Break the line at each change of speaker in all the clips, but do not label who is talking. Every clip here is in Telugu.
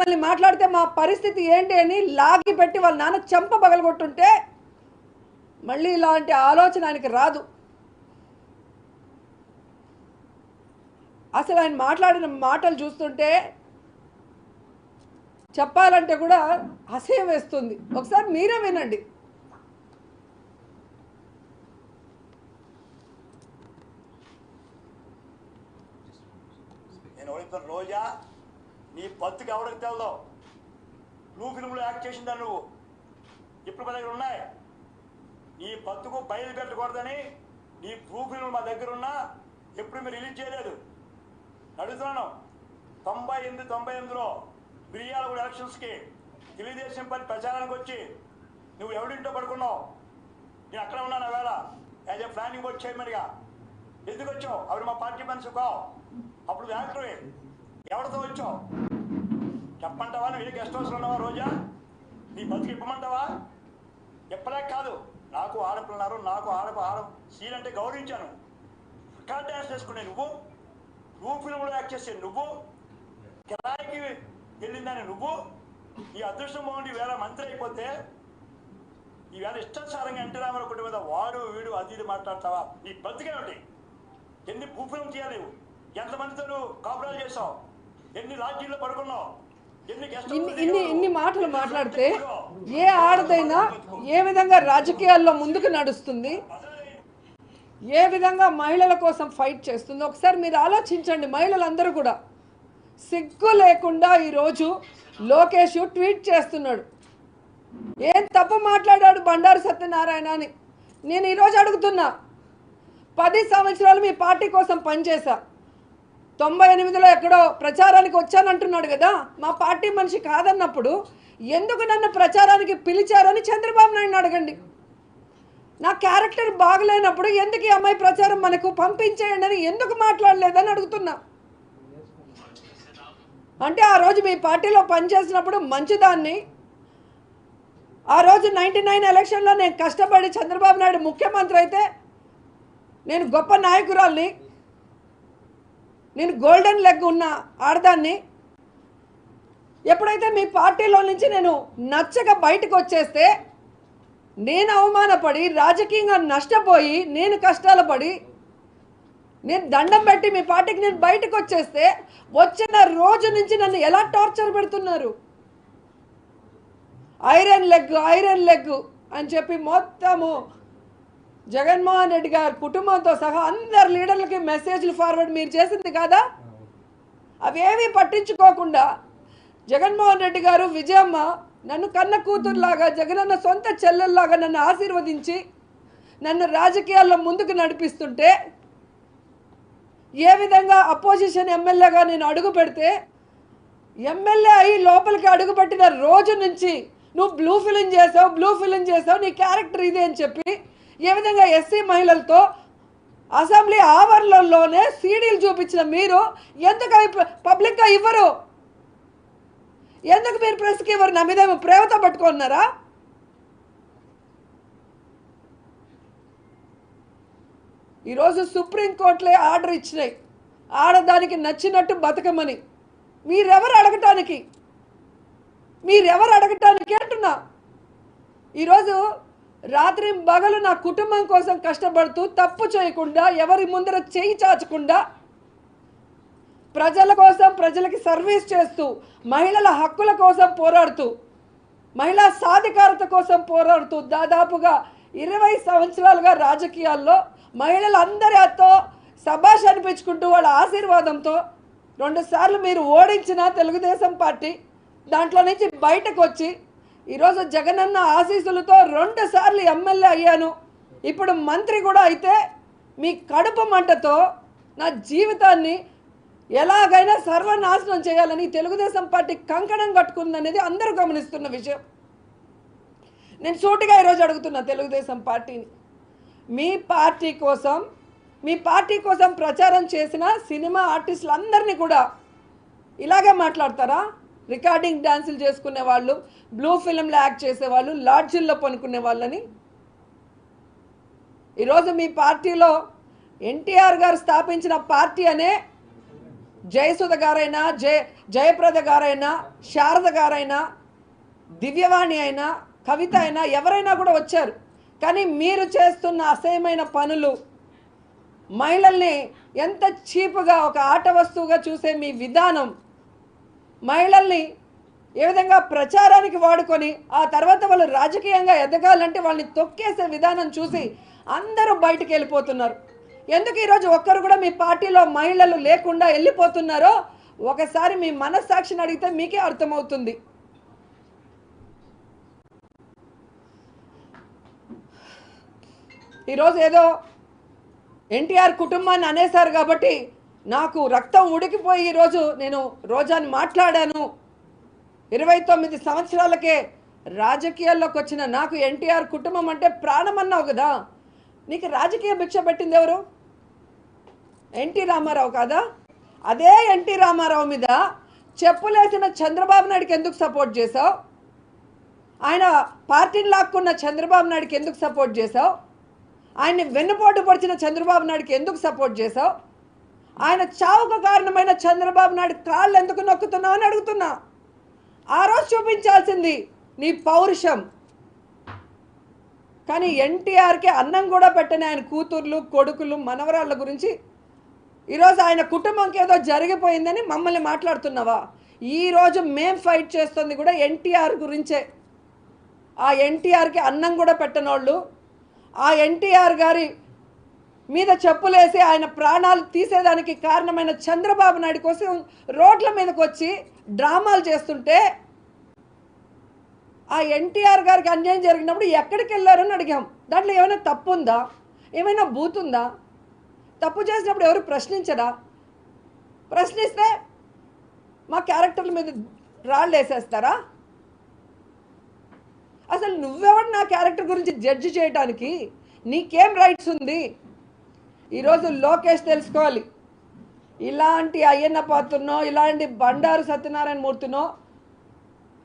మమ్మల్ని మాట్లాడితే మా పరిస్థితి ఏంటి అని లాగి పెట్టి వాళ్ళ నాన్న చెంప పగలగొట్టుంటే మళ్ళీ ఇలాంటి ఆలోచన ఆయనకి రాదు. అసలు ఆయన మాట్లాడిన మాటలు చూస్తుంటే చెప్పాలంటే కూడా అసహ్యం వేస్తుంది. ఒకసారి మీరే వినండి.
రోజా? నీ బతుకు ఎవరికి తెలదో? బ్లూ ఫిల్మ్లో యాక్ట్ చేసిందా నువ్వు? ఇప్పుడు మా దగ్గర ఉన్నాయి. నీ బతుకు బయలు పెట్టకూడదని నీ బ్లూ ఫిల్మ్ మా దగ్గర ఉన్నా ఎప్పుడు మీరు రిలీజ్ చేయలేదు. అడుగుతున్నాను తొంభై ఎనిమిది తొంభై ఎనిమిదిలో మిరియాలగూడ ఎలక్షన్స్కి తెలుగుదేశం పార్టీ ప్రచారానికి వచ్చి నువ్వు ఎవడింటో పడుకున్నావు? నేను అక్కడ ఉన్నాను వేళ. యాజ్ ఏ ప్లానింగ్ బోర్డ్ చైర్మన్గా. ఎందుకు వచ్చావు? అవి మా పార్టీ మనిషి కావు. అప్పుడు యాక్టరే. ఎవరితో వచ్చావు? చెప్పంటావా నువ్వు గెస్ట్ హౌస్లో ఉన్నావా రోజా? నీ బతుకు ఇప్పమంటావా? చెప్పలేక కాదు. నాకు ఆడపిల్లన్నారు నాకు ఆడప ఆడ సీన్ అంటే గౌరవించాను. రికార్డ్ డ్యాన్స్ చేసుకునే నువ్వు నువ్వు ఫిల్మ్లో యాక్ట్ చేసే నువ్వు కిరాయికి వెళ్ళిందని నువ్వు ఈ అదృష్టం బాగుండి వేళ మంత్రి అయిపోతే ఈవేళ ఇష్టానుసారంగా ఎన్టీ రామారావు కుటుంబం మీద వాడు వీడు అది ఇది మాట్లాడతావా? నీ బతికేమిటి ఎన్ని భూఫిలం చేయాలి ఎంతమందితో నువ్వు? కాపురాలు చేసావు? ఎన్ని లాడ్జీల్లో పడుకున్నావు? ఎన్ని గెస్ట్
ఇన్ని ఇన్ని ఇన్ని మాటలు మాట్లాడితే ఏ ఆడదైనా ఏ విధంగా రాజకీయాల్లో ముందుకు నడుస్తుంది? ఏ విధంగా మహిళల కోసం ఫైట్ చేస్తుందో ఒకసారి మీరు ఆలోచించండి మహిళలందరూ కూడా. సిగ్గు లేకుండా ఈరోజు లోకేష్ ట్వీట్ చేస్తున్నాడు. ఏం తప్పు మాట్లాడాడు బండారు సత్యనారాయణ అని. నేను ఈరోజు అడుగుతున్నా పది సంవత్సరాలు మీ పార్టీ కోసం పనిచేశా. తొంభై ఎనిమిదిలో ఎక్కడో ప్రచారానికి వచ్చానంటున్నాడు కదా. మా పార్టీ మనిషి కాదన్నప్పుడు ఎందుకు నన్ను ప్రచారానికి పిలిచారని చంద్రబాబు నాయుడు అడగండి. నా క్యారెక్టర్ బాగలేనప్పుడు ఎందుకు ఈ అమ్మాయి ప్రచారం మనకు పంపించేయండి అని ఎందుకు మాట్లాడలేదని అడుగుతున్నా. అంటే ఆ రోజు మీ పార్టీలో పనిచేసినప్పుడు మంచిదాన్ని. ఆ రోజు నైంటీ నైన్ ఎలక్షన్లో నేను కష్టపడి చంద్రబాబు నాయుడు ముఖ్యమంత్రి అయితే నేను గొప్ప నాయకురాల్ని నేను గోల్డెన్ లెగ్ ఉన్న ఆడదాన్ని ఎప్పుడైతే మీ పార్టీలో నుంచి నేను నచ్చక బయటకు వచ్చేస్తే నేను అవమానపడి రాజకీయంగా నష్టపోయి నేను కష్టాలు పడి నేను దండం పెట్టి మీ పార్టీకి నేను బయటకు వచ్చేస్తే వచ్చిన రోజు నుంచి నన్ను ఎలా టార్చర్ పెడుతున్నారు? ఐరన్ లెగ్ ఐరన్ లెగ్ అని చెప్పి మొత్తము జగన్మోహన్ రెడ్డి గారి కుటుంబంతో సహా అందరు లీడర్లకి మెసేజ్లు ఫార్వర్డ్ మీరు చేసింది కాదా? అవేమీ పట్టించుకోకుండా జగన్మోహన్ రెడ్డి గారు విజయమ్మ నన్ను కన్న కూతురులాగా జగనన్న సొంత చెల్లెల్లాగా నన్ను ఆశీర్వదించి నన్ను రాజకీయాల్లో ముందుకు నడిపిస్తుంటే ఏ విధంగా అపోజిషన్ ఎమ్మెల్యేగా నేను అడుగు పెడితే ఎమ్మెల్యే అయ్యి లోపలికి అడుగుపెట్టిన రోజు నుంచి నువ్వు బ్లూ ఫిలిం చేసావు బ్లూ ఫిలిం చేసావు నీ క్యారెక్టర్ ఇదే అని చెప్పి ఏ విధంగా ఎస్సీ మహిళలతో అసెంబ్లీ ఆవరణలోనే సీడీలు చూపించిన మీరు ఎందుకు అవి పబ్లిక్గా ఇవ్వరు? ఎందుకు మీరు ప్రెస్కి ఇవ్వరు? నా మీద ప్రేమతో పట్టుకున్నారా ఈరోజు సుప్రీంకోర్టులే ఆర్డర్ ఇచ్చినాయి. ఆడదానికి నచ్చినట్టు బతకమని. మీరెవరు అడగటానికి? మీరెవరు అడగటానికి అంటున్నా? ఈరోజు రాత్రి పగలు నా కుటుంబం కోసం కష్టపడుతూ తప్పు చేయకుండా ఎవరి ముందర చేయి చాచకుండా ప్రజల కోసం ప్రజలకి సర్వీస్ చేస్తూ మహిళల హక్కుల కోసం పోరాడుతూ మహిళా సాధికారత కోసం పోరాడుతూ దాదాపుగా ఇరవై సంవత్సరాలుగా రాజకీయాల్లో మహిళలందరితో సభాష్ అనిపించుకుంటూ వాళ్ళ ఆశీర్వాదంతో రెండుసార్లు మీరు ఓడించిన తెలుగుదేశం పార్టీ దాంట్లో నుంచి బయటకు వచ్చి ఈరోజు జగనన్న ఆశీస్సులతో రెండు సార్లు ఎమ్మెల్యే అయ్యాను. ఇప్పుడు మంత్రి కూడా అయితే మీ కడుపు మంటతో నా జీవితాన్ని ఎలాగైనా సర్వనాశనం చేయాలని తెలుగుదేశం పార్టీ కంకణం కట్టుకుందనేది అందరూ గమనిస్తున్న విషయం. నేను సూటిగా ఈరోజు అడుగుతున్నా తెలుగుదేశం పార్టీని. మీ పార్టీ కోసం మీ పార్టీ కోసం ప్రచారం చేసిన సినిమా ఆర్టిస్టులందరినీ కూడా ఇలాగే మాట్లాడతారా? రికార్డింగ్ డ్యాన్సులు చేసుకునే వాళ్ళు బ్లూ ఫిల్మ్లో యాక్ట్ చేసేవాళ్ళు లాడ్జిల్లో పనుకునే వాళ్ళని. ఈరోజు మీ పార్టీలో ఎన్టీఆర్ గారు స్థాపించిన పార్టీ అనే జయసుధ గారైనా జయ జయప్రద గారైనా శారద గారైనా దివ్యవాణి అయినా కవిత అయినా ఎవరైనా కూడా వచ్చారు. కానీ మీరు చేస్తున్న అసహ్యమైన పనులు మహిళల్ని ఎంత చీపుగా ఒక ఆట వస్తువుగా చూసే మీ విధానం మహిళల్ని ఏ విధంగా ప్రచారానికి వాడుకొని ఆ తర్వాత వాళ్ళు రాజకీయంగా ఎదగాలంటే వాళ్ళని తొక్కేసే విధానం చూసి అందరూ బయటకు వెళ్ళిపోతున్నారు. ఎందుకు ఈరోజు ఒక్కరు కూడా మీ పార్టీలో మహిళలు లేకుండా వెళ్ళిపోతున్నారో ఒకసారి మీ మనస్సాక్షిని అడిగితే మీకే అర్థమవుతుంది. ఈరోజు ఏదో ఎన్టీఆర్ కుటుంబాన్ని అనేశారు కాబట్టి నాకు రక్తం ఉడికిపోయి ఈరోజు నేను రోజాని మాట్లాడాను. ఇరవై తొమ్మిది సంవత్సరాలకే రాజకీయాల్లోకి వచ్చిన నాకు ఎన్టీఆర్ కుటుంబం అంటే ప్రాణం అన్నావు కదా. నీకు రాజకీయ భిక్ష పెట్టింది ఎవరు? ఎన్టీ రామారావు కాదా? అదే ఎన్టీ రామారావు మీద చెప్పులేసిన చంద్రబాబు నాయుడుకి ఎందుకు సపోర్ట్ చేశావు? ఆయన పార్టీని లాక్కున్న చంద్రబాబు నాయుడికి ఎందుకు సపోర్ట్ చేశావు? ఆయన్ని వెన్నుపోటు పొడిచిన చంద్రబాబు నాయుడికి ఎందుకు సపోర్ట్ చేశావు? ఆయన చావుకు కారణమైన చంద్రబాబు నాయుడు కాళ్ళు ఎందుకు నొక్కుతున్నావు అని అడుగుతున్నా. ఆ రోజు చూపించాల్సింది నీ పౌరుషం. కానీ ఎన్టీఆర్కి అన్నం కూడా పెట్టని ఆయన కూతుర్లు కొడుకులు మనవరాళ్ళ గురించి ఈరోజు ఆయన కుటుంబంకి ఏదో జరిగిపోయిందని మమ్మల్ని మాట్లాడుతున్నావా? ఈరోజు మేం ఫైట్ చేస్తుంది కూడా ఎన్టీఆర్ గురించే. ఆ ఎన్టీఆర్కి అన్నం కూడా పెట్టనోళ్ళు ఆ ఎన్టీఆర్ గారి మీద చెప్పులేసి ఆయన ప్రాణాలు తీసేదానికి కారణమైన చంద్రబాబు నాయుడు కోసం రోడ్ల మీదకి వచ్చి డ్రామాలు చేస్తుంటే ఆ ఎన్టీఆర్ గారికి అన్యాయం జరిగినప్పుడు ఎక్కడికి వెళ్ళారని అడిగాం. దాంట్లో ఏమైనా తప్పు ఉందా? ఏమైనా బూతుందా తప్పు చేసినప్పుడు ఎవరు ప్రశ్నించరా? ప్రశ్నిస్తే మా క్యారెక్టర్ల మీద రాళ్ళు వేసేస్తారా? అసలు నువ్వెవడు నా క్యారెక్టర్ గురించి జడ్జి చేయడానికి నీకేం రైట్స్ ఉంది? ఈరోజు లోకేష్ తెలుసుకోవాలి. ఇలాంటి అయ్యన్న పాత్రనో ఇలాంటి బండారు సత్యనారాయణ మూర్తినో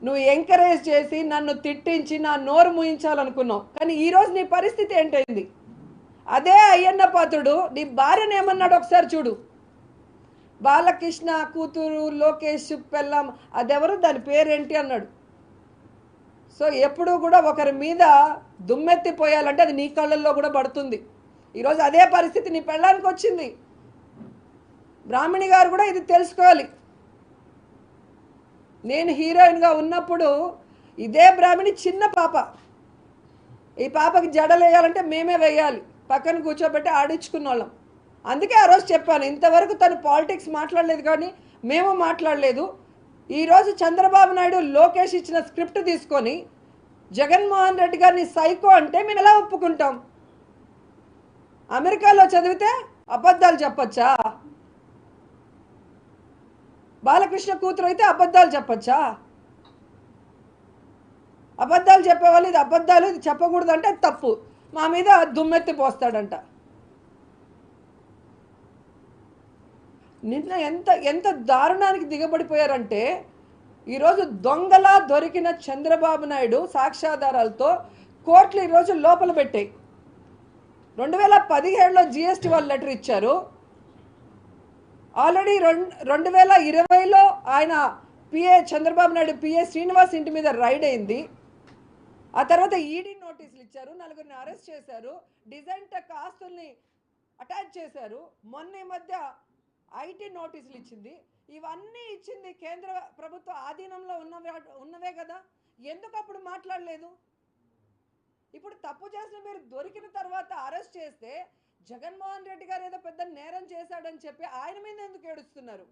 నువ్వు ఎంకరేజ్ చేసి నన్ను తిట్టించి నా నోరు ముయించాలనుకున్నావు. కానీ ఈరోజు నీ పరిస్థితి ఏంటైంది అదే అయ్యన్న పాత్రుడు నీ భార్యను ఏమన్నాడు ఒకసారి చూడు. బాలకృష్ణ కూతురు లోకేష్ పెళ్ళం అదెవరు దాని పేరేంటి అన్నాడు. సో ఎప్పుడూ కూడా ఒకరి మీద దుమ్మెత్తిపోయాలంటే అది నీ కళ్ళల్లో కూడా పడుతుంది. ఈరోజు అదే పరిస్థితి నీ పెళ్ళానికి వచ్చింది. బ్రాహ్మణి గారు కూడా ఇది తెలుసుకోవాలి. నేను హీరోయిన్గా ఉన్నప్పుడు ఇదే బ్రాహ్మణి చిన్న పాప. ఈ పాపకి జడలు వేయాలంటే మేమే వేయాలి. పక్కన కూర్చోబెట్టి ఆడించుకున్న వాళ్ళం అందుకే ఆ రోజు చెప్పాను ఇంతవరకు తను పాలిటిక్స్ మాట్లాడలేదు కానీ మేము మాట్లాడలేదు. ఈరోజు చంద్రబాబు నాయుడు లోకేష్ ఇచ్చిన స్క్రిప్ట్ తీసుకొని జగన్మోహన్ రెడ్డి గారిని సైకో అంటే మేము ఎలా ఒప్పుకుంటాం? అమెరికాలో చదివితే అబద్ధాలు చెప్పచ్చా? బాలకృష్ణ కూతురు అయితే అబద్ధాలు చెప్పచ్చా? అబద్ధాలు చెప్పేవాళ్ళు ఇది అబద్ధాలు ఇది చెప్పకూడదు అంటే తప్పు. మా మీద దుమ్మెత్తి పోస్తాడంట. నిన్న ఎంత ఎంత దారుణానికి దిగబడిపోయారంటే ఈరోజు దొంగలా దొరికిన చంద్రబాబు నాయుడు సాక్ష్యాధారాలతో కోర్టులు ఈరోజు లోపల పెట్టాయి. రెండు వేల పదిహేడులో జిఎస్టీ వాళ్ళు లెటర్ ఇచ్చారు. ఆల్రెడీ రెండు రెండు వేల ఇరవైలో ఆయన పిఏ చంద్రబాబు నాయుడు పిఏ శ్రీనివాస్ ఇంటి మీద రైడ్ అయింది. ఆ తర్వాత ఈడీ నోటీసులు ఇచ్చారు నలుగురిని అరెస్ట్ చేశారు. డిజైన్ టెక్ ఆస్తుల్ని అటాచ్ చేశారు. మొన్న ఈ మధ్య ఐటీ నోటీసులు ఇచ్చింది. ఇవన్నీ ఇచ్చింది కేంద్ర ప్రభుత్వ ఆధీనంలో ఉన్న ఉన్నవే కదా. ఎందుకు అప్పుడు మాట్లాడలేదు? ఇప్పుడు తప్పు చేసిన మీరు దొరికిన తర్వాత అరెస్ట్ చేస్తే జగన్మోహన్ రెడ్డి గారు ఏదో పెద్ద నేరం చేశాడని చెప్పి ఆయన మీద ఎందుకు ఏడుస్తున్నారు?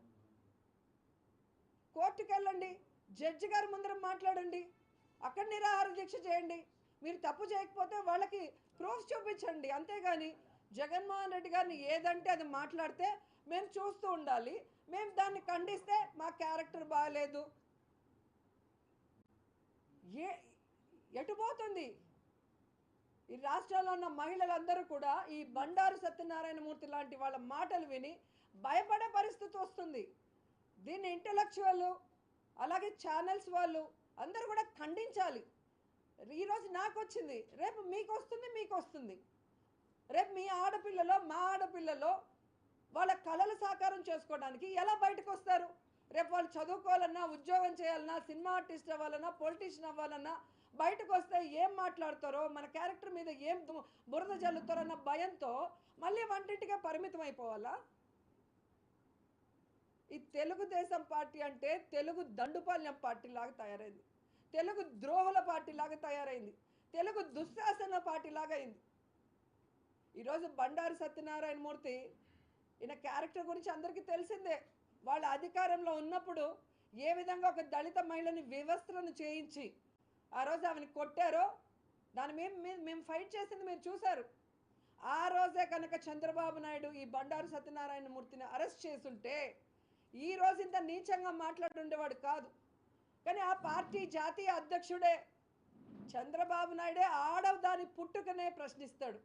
కోర్టుకు వెళ్ళండి జడ్జి గారి ముందర మాట్లాడండి అక్కడ నిరాహార దీక్ష చేయండి. మీరు తప్పు చేయకపోతే వాళ్ళకి ప్రూఫ్ చూపించండి. అంతేగాని జగన్మోహన్ రెడ్డి గారిని ఏదంటే అది మాట్లాడితే మేము చూస్తూ ఉండాలి. మేము దాన్ని ఖండిస్తే మా క్యారెక్టర్ బాగాలేదు ఏ ఎటు పోతుంది? ఈ రాష్ట్రంలో ఉన్న మహిళలందరూ కూడా ఈ బండారు సత్యనారాయణమూర్తి లాంటి వాళ్ళ మాటలు విని భయపడే పరిస్థితి వస్తుంది. దీన్ని ఇంటలెక్చువల్ అలాగే ఛానల్స్ వాళ్ళు అందరూ కూడా ఖండించాలి. ఈరోజు నాకు వచ్చింది రేపు మీకు వస్తుంది మీకు వస్తుంది. రేపు మీ ఆడపిల్లలో మా ఆడపిల్లలో వాళ్ళ కళలు సాకారం చేసుకోవడానికి ఎలా బయటకు వస్తారు? రేపు వాళ్ళు చదువుకోవాలన్నా ఉద్యోగం చేయాలన్నా సినిమా ఆర్టిస్ట్ అవ్వాలన్నా పొలిటీషియన్ అవ్వాలన్నా బయటకు వస్తే ఏం మాట్లాడతారో మన క్యారెక్టర్ మీద ఏం బురద బురద జల్లుతారన్న భయంతో మళ్ళీ వంటింటికే పరిమితం అయిపోవాలా ఈ తెలుగుదేశం పార్టీ అంటే తెలుగు దండుపాల్యం పార్టీ లాగా తయారైంది. తెలుగు ద్రోహుల పార్టీ లాగా తయారైంది. తెలుగు దుశ్శాసన పార్టీ లాగా అయింది. ఈరోజు బండారు సత్యనారాయణ మూర్తి ఈయన క్యారెక్టర్ గురించి అందరికీ తెలిసిందే. వాళ్ళ అధికారంలో ఉన్నప్పుడు ఏ విధంగా ఒక దళిత మహిళని వ్యవస్థలను చేయించి ఆ రోజు ఆమెను కొట్టారో దాని మేము మేము ఫైట్ చేసింది మీరు చూశారు. ఆ రోజే కనుక చంద్రబాబు నాయుడు ఈ బండారు సత్యనారాయణ మూర్తిని అరెస్ట్ చేసుంటే ఈ రోజు ఇంత నీచంగా మాట్లాడుండేవాడు కాదు. కానీ ఆ పార్టీ జాతీయ అధ్యక్షుడే చంద్రబాబు నాయుడే ఆడవ దాని పుట్టుకనే ప్రశ్నిస్తాడు.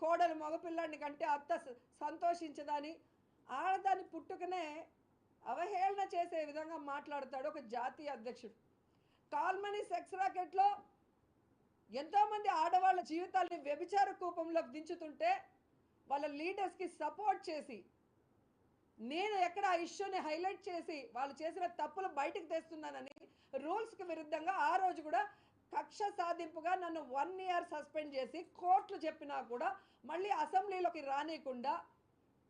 కోడలు మగపిల్లాడిని కంటే అత్త స- సంతోషించదని ఆడదాని పుట్టుకనే అవహేళన చేసే విధంగా మాట్లాడతాడు ఒక జాతీయ అధ్యక్షుడు. కాల్మనీ సెక్స్ రాకెట్లో ఎంతోమంది ఆడవాళ్ళ జీవితాల్ని వ్యభిచార కూపంలోకి దించుతుంటే వాళ్ళ లీడర్స్కి సపోర్ట్ చేసి నేను ఎక్కడ ఆ ఇష్యూని హైలైట్ చేసి వాళ్ళు చేసిన తప్పులు బయటకు తెస్తున్నానని రూల్స్కి విరుద్ధంగా ఆ రోజు కూడా కక్ష సాధింపుగా నన్ను వన్ ఇయర్ సస్పెండ్ చేసి కోర్టులు చెప్పినా కూడా మళ్ళీ అసెంబ్లీలోకి రానియకుండా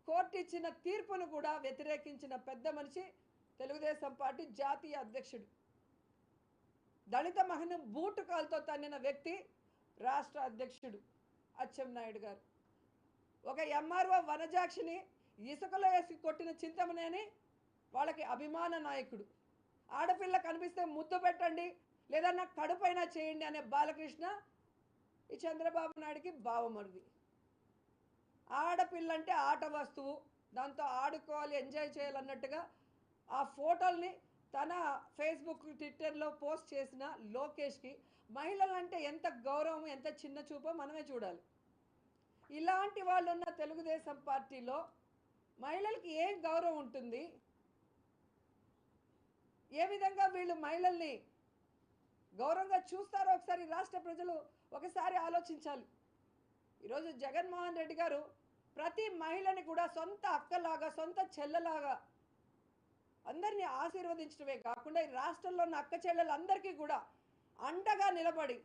కోర్టు ఇచ్చిన తీర్పును కూడా వ్యతిరేకించిన పెద్ద మనిషి తెలుగుదేశం పార్టీ జాతీయ అధ్యక్షుడు. దళిత మహిళను బూటు కాలుతో తన్నిన వ్యక్తి రాష్ట్ర అధ్యక్షుడు అచ్చెన్నాయుడు గారు. ఒక ఎంఆర్ఓ వనజాక్షిని ఇసుకలో వేసి కొట్టిన చింతమనేని వాళ్ళకి అభిమాన నాయకుడు. ఆడపిల్ల కనిపిస్తే ముద్దు పెట్టండి లేదన్నా కడుపైనా చేయండి అనే బాలకృష్ణ ఈ చంద్రబాబు నాయుడికి భావమరుది ఆడపిల్ల అంటే ఆట వస్తువు దాంతో ఆడుకోవాలి ఎంజాయ్ చేయాలన్నట్టుగా ఆ ఫోటోల్ని తన ఫేస్బుక్ ట్విట్టర్లో పోస్ట్ చేసిన లోకేష్కి మహిళలంటే ఎంత గౌరవం ఎంత చిన్న చూపో మనమే చూడాలి. ఇలాంటి వాళ్ళు ఉన్న తెలుగుదేశం పార్టీలో మహిళలకి ఏం గౌరవం ఉంటుంది? ఏ విధంగా వీళ్ళు మహిళల్ని గౌరవంగా చూస్తారో ఒకసారి రాష్ట్ర ప్రజలు ఒకసారి ఆలోచించాలి. ఈరోజు జగన్మోహన్ రెడ్డి గారు ప్రతి మహిళని కూడా సొంత అక్కలాగా సొంత చెల్లెలాగా అందరినీ ఆశీర్వదించడమే కాకుండా ఈ రాష్ట్రంలో ఉన్న అక్క చెల్లెలందరికీ కూడా అండగా నిలబడి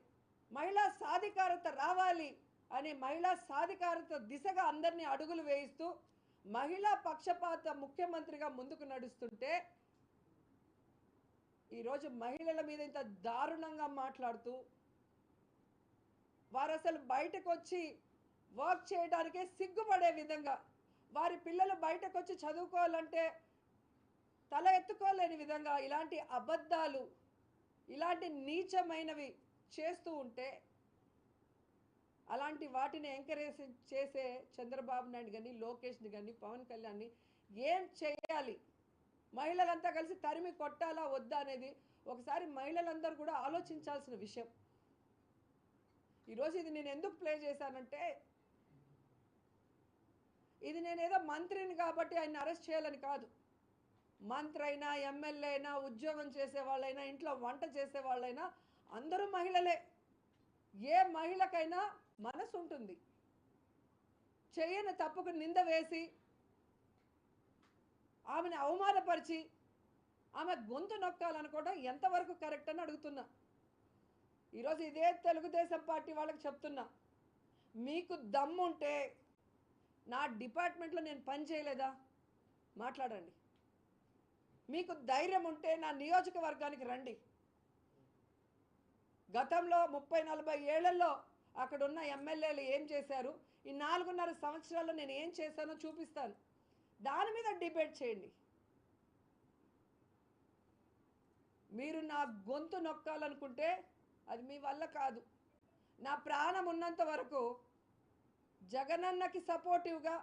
మహిళా సాధికారత రావాలి అనే మహిళా సాధికారత దిశగా అందరినీ అడుగులు వేయిస్తూ మహిళా పక్షపాత ముఖ్యమంత్రిగా ముందుకు నడుస్తుంటే ఈరోజు మహిళల మీద ఇంత దారుణంగా మాట్లాడుతూ వారు అసలు బయటకు వచ్చి వర్క్ చేయడానికే సిగ్గుపడే విధంగా వారి పిల్లలు బయటకు వచ్చి చదువుకోవాలంటే తల ఎత్తుకోలేని విధంగా ఇలాంటి అబద్ధాలు ఇలాంటి నీచమైనవి చేస్తూ ఉంటే అలాంటి వాటిని ఎంకరేజ్ చేసే చంద్రబాబు నాయుడు కానీ లోకేష్ని కానీ పవన్ కళ్యాణ్ని ఏం చేయాలి? మహిళలంతా కలిసి తరిమి కొట్టాలా వద్దా అనేది ఒకసారి మహిళలందరూ కూడా ఆలోచించాల్సిన విషయం. ఈరోజు ఇది నేను ఎందుకు ప్లే చేశానంటే ఇది నేనేదో మంత్రిని కాబట్టి ఆయన అరెస్ట్ చేయాలని కాదు. మంత్రి అయినా ఎమ్మెల్యే అయినా ఉద్యోగం చేసే వాళ్ళైనా ఇంట్లో వంట చేసే వాళ్ళైనా అందరూ మహిళలే. ఏ మహిళకైనా మనసు ఉంటుంది. చేయని తప్పుకు నింద వేసి ఆమెను అవమానపరిచి ఆమె గొంతు నొక్కాలనుకోవడం ఎంతవరకు కరెక్ట్ అని అడుగుతున్నా. ఈరోజు ఇదే తెలుగుదేశం పార్టీ వాళ్ళకి చెప్తున్నా. మీకు దమ్ముంటే నా డిపార్ట్మెంట్లో నేను పని చేయలేదా? మాట్లాడండి. మీకు ధైర్యం ఉంటే నా నియోజకవర్గానికి రండి. గతంలో ముప్పై నలభై ఏళ్ళలో అక్కడ ఉన్న ఎమ్మెల్యేలు ఏం చేశారు? ఈ నాలుగున్నర సంవత్సరాల్లో నేను ఏం చేశానో చూపిస్తాను. దాని మీద డిబేట్ చేయండి. మీరు నా గొంతు నొక్కాలనుకుంటే అది మీ వల్ల కాదు. నా ప్రాణం ఉన్నంత వరకు జగనన్నకి సపోర్టివ్గా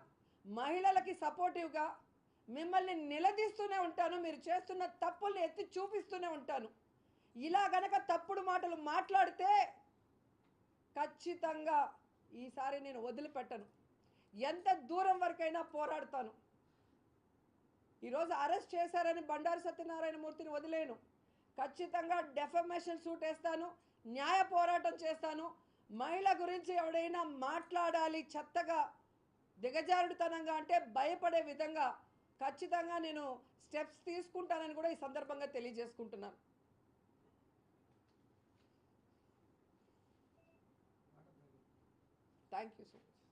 మహిళలకి సపోర్టివ్గా మిమ్మల్ని నిలదీస్తూనే ఉంటాను మీరు చేస్తున్న తప్పుల్ని ఎత్తి చూపిస్తూనే ఉంటాను. ఇలా గనక తప్పుడు మాటలు మాట్లాడితే ఖచ్చితంగా ఈసారి నేను వదిలిపెట్టను. ఎంత దూరం వరకైనా పోరాడతాను. ఈరోజు అరెస్ట్ చేశారని బండారు సత్యనారాయణ మూర్తిని వదిలేను. ఖచ్చితంగా డెఫమేషన్ సూట్ వేస్తాను న్యాయ పోరాటం చేస్తాను. మహిళ గురించి ఎవడైనా మాట్లాడాలి చెత్తగా దిగజారుడుతనంగా అంటే భయపడే విధంగా ఖచ్చితంగా నేను స్టెప్స్ తీసుకుంటానని కూడా ఈ సందర్భంగా తెలియజేసుకుంటున్నాను థ్యాంక్ యూ సో మచ్